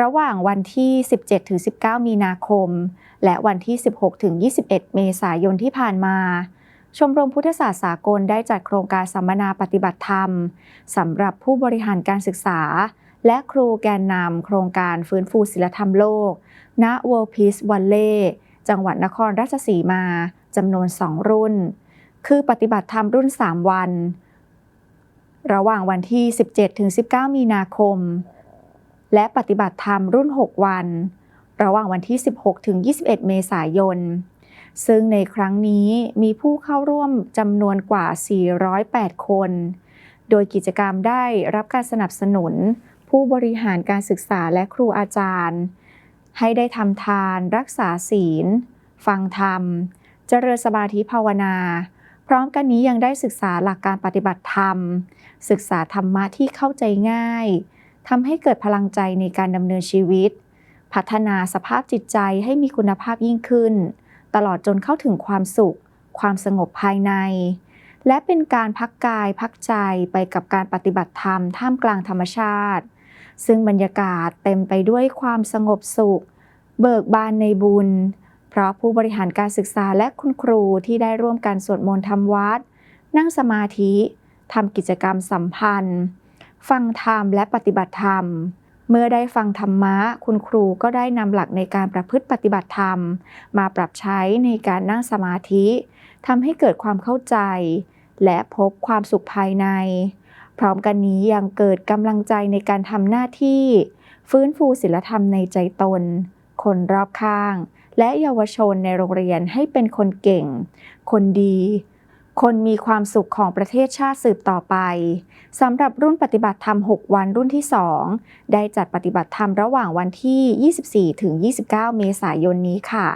ระหว่างวันที่ 17-19 มีนาคม และวันที่ 16-21 เมษายนที่ผ่านมา ชมรมพุทธศาสตร์สากลได้จัดโครงการสัมมนาปฏิบัติธรรมสำหรับผู้บริหารการศึกษา และครูแกนนำโครงการฟื้นฟูศิลธรรมโลก ณ World Peace Valley จังหวัดนครราชสีมาจำนวน 2 รุ่น คือปฏิบัติธรรมรุ่น 3 วัน ระหว่างวันที่ 17-19 มีนาคม และปฏิบัติธรรมรุ่น 6 วัน ระหว่างวันที่ 16-21 เมษายน ซึ่งในครั้งนี้มีผู้เข้าร่วมจำนวนกว่า 408 คน โดยกิจกรรมได้รับการสนับสนุน ผู้บริหารการศึกษาและครูอาจารย์ ให้ได้ทำทานรักษาศีล ฟังธรรม เจริญสมาธิภาวนาพร้อมกันนี้ยังได้ศึกษาหลักการปฏิบัติธรรม ศึกษาธรรมะที่เข้าใจง่าย ทำให้เกิดพลังใจในการดำเนินชีวิต พัฒนาสภาพจิตใจให้มีคุณภาพยิ่งขึ้น ตลอดจนเข้าถึงความสุข ความสงบภายใน และเป็นการพักกายพักใจไปกับการปฏิบัติธรรมท่ามกลางธรรมชาติ ซึ่งบรรยากาศเต็มไปด้วยความสงบสุข เบิกบานในบุญ เพราะผู้บริหารการศึกษาและคุณครูที่ได้ร่วมกันสวดมนต์ทำวัด นั่งสมาธิทำกิจกรรมสัมพันธ์ ฟังธรรมและปฏิบัติธรรม เมื่อได้ฟังธรรมะ คุณครูก็ได้นำหลักในการประพฤติปฏิบัติธรรม มาปรับใช้ในการนั่งสมาธิทำให้เกิดความเข้าใจ และพบความสุขภายใน พร้อมกันนี้ยังเกิดกำลังใจในการทำหน้าที่ ฟื้นฟูศิลธรรมในใจตน คนรอบข้าง และเยาวชนในโรงเรียนให้เป็นคนเก่ง คนดี คนมีความสุขของประเทศชาติสืบต่อไปสำหรับรุ่นปฏิบัติธรรม 6 วันรุ่นที่ 2 ได้จัดปฏิบัติธรรมระหว่างวันที่ 24-29 เมษายนนี้ค่ะ